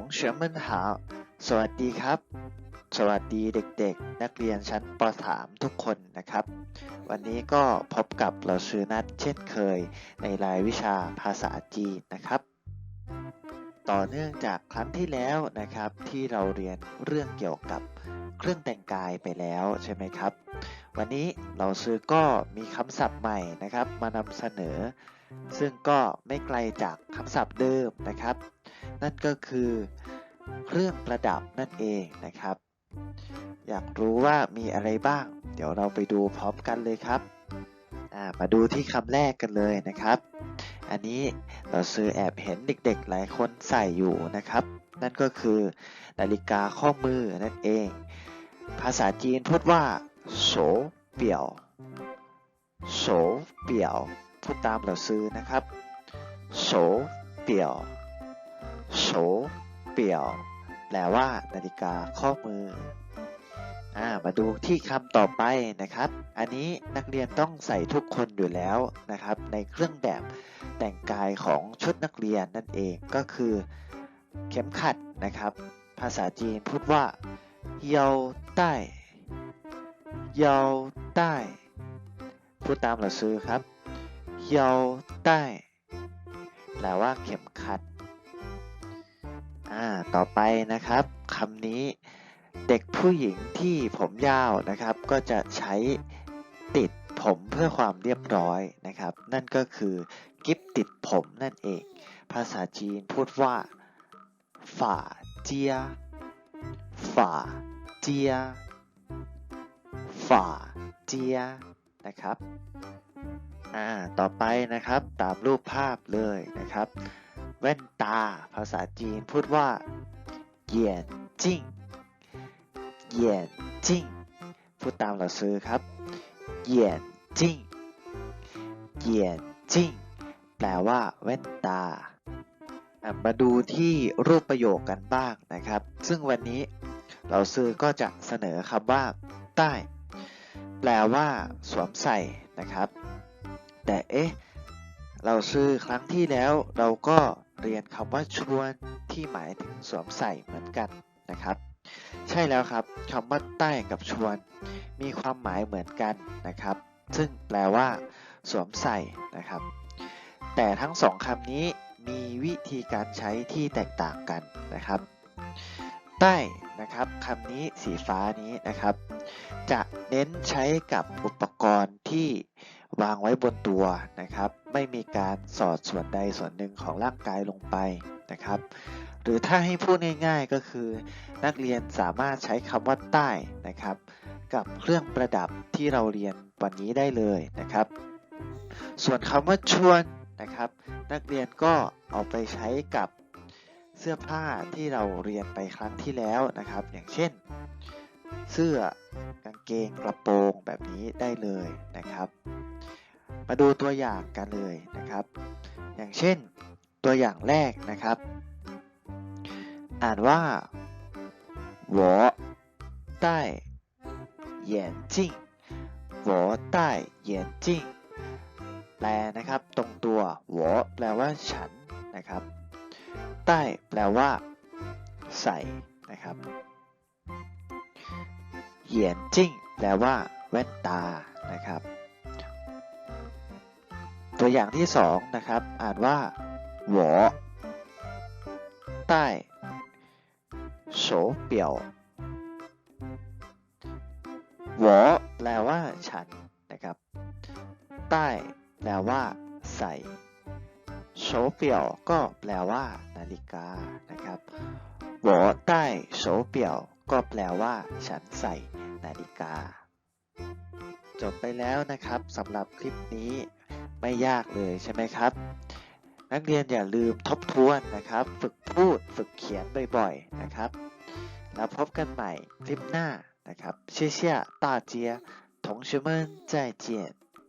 งเฉินมันหาสวัสดีครับ สวัสดีเด็กๆ นักเรียนชั้นป .3 ทุกคนนะครับ วันนี้ก็พบกับเราชื่อนัดเช่นเคยในรายวิชาภาษาจีนนะครับ ต่อเนื่องจากครั้งที่แล้วนะครับที่เราเรียนเรื่องเกี่ยวกับเครื่องแต่งกายไปแล้วใช่ไหมครับ วันนี้เราซื้อก็มีคำศัพท์ใหม่นะครับ มานำเสนอ ซึ่งก็ไม่ไกลจากคำศัพท์เดิมนะครับ นั่นก็คือ เครื่องประดับนั่นเองนะครับ อยากรู้ว่ามีอะไรบ้าง เดี๋ยวเราไปดูพร้อมกันเลยครับมาดูที่คำแรกกันเลยนะครับ อันนี้เราซื้อแอบเห็นเด็กๆ หลายคนใส่อยู่นะครับ นั่นก็คือนาฬิกาข้อมือนั่นเอง ภาษาจีนพูดว่า โฉเปี่ยวโฉเปี่ยวพูดตามเราซื้อนะครับโฉเปียวโฉเปียวแปลว่านาฬิกาข้อมืออ่ามาดูที่คำต่อไปนะครับ อันนี้นักเรียนต้องใส่ทุกคนอยู่แล้วนะครับ ในเครื่องแบบแต่งกายของชุดนักเรียนนั่นเองก็คือเข็มขัดนะครับ ภาษาจีนพูดว่าเยาใต้ ยาใต้พูดตามเราซื้อครับเยาใต้แปลว่าเข็มขัด อ่า ต่อไปนะครับคำนี้เด็กผู้หญิงที่ผมยาวนะครับ ก็จะใช้ติดผมเพื่อความเรียบร้อยนะครับ นั่นก็คือกิฟติดผมนั่นเอง ภาษาจีนพูดว่าฝ่าเจียฝ่าเจีย ฝ่าเจียนะครับอ่าต่อไปนะครับตามรูปภาพเลยนะครับ แว่นตาภาษาจีนพูดว่าเหยียนจิ้งเหยียนจิ้งพูดตามเราซื้อครับเหยียนจิ้งเหยียนจิ้งแปลว่าแว่นตามาดูที่รูปประโยคกันบ้างนะครับ ซึ่งวันนี้เราซื้อก็จะเสนอคำว่าใต้ แปลว่า สวมใส่นะครับ แต่เอ๊ะเราซื้อครั้งที่แล้วเราก็เรียนคำว่าชวนที่หมายถึงสวมใส่เหมือนกันนะครับ ใช่แล้วครับคำว่าใต้กับชวน มีความหมายเหมือนกันนะครับ ซึ่งแปลว่า สวมใส่นะครับ แต่ทั้งสองคำนี้มีวิธีการใช้ที่แตกต่างกันนะครับ ใต้นะครับคำนี้สีฟ้านี้นะครับ จะเน้นใช้กับอุปกรณ์ที่วางไว้บนตัวนะครับ ไม่มีการสอดส่วนใดส่วนหนึ่งของร่างกายลงไปนะครับ หรือถ้าให้พูดง่ายๆก็คือ นักเรียนสามารถใช้คำว่าใต้นะครับ กับเครื่องประดับที่เราเรียนวันนี้ได้เลยนะครับ ส่วนคำว่าชวนนะครับ นักเรียนก็เอาไปใช้กับเสื้อผ้าที่เราเรียนไปครั้งที่แล้วนะครับ อย่างเช่น เสื้อ กางเกงกระโปรงแบบนี้ได้เลยนะครับ มาดูตัวอย่างกันเลยนะครับ อย่างเช่น ตัวอย่างแรกนะครับ อ่านว่า我戴眼镜我戴眼镜แปลนะครับ ตรงตัว我แปลว่าฉันนะครับใต้แปลว่า ใส่นะครับ เหยียนจิ้งแปลว่าแว่นตานะครับ ตัวอย่างที่สองนะครับ อ่านว่าหวอใต้โฉเปี่ยวหวอแปลว่าฉันนะครับ ใต้แปลว่า ใส่โฉเปี่ยวก็แปลว่า นาฬิกานะครับหวอใต้โฉเปี่ยวก็แปลว่า ฉันใส่ นาฬิกา จบไปแล้วนะครับสำหรับคลิปนี้ไม่ยากเลยใช่ไหมครับ นักเรียนอย่าลืมทบทวนนะครับ ฝึกพูดฝึกเขียนบ่อยๆนะครับ แล้วพบกันใหม่คลิปหน้านะครับเชี่ยเชี่ย大家同学们再见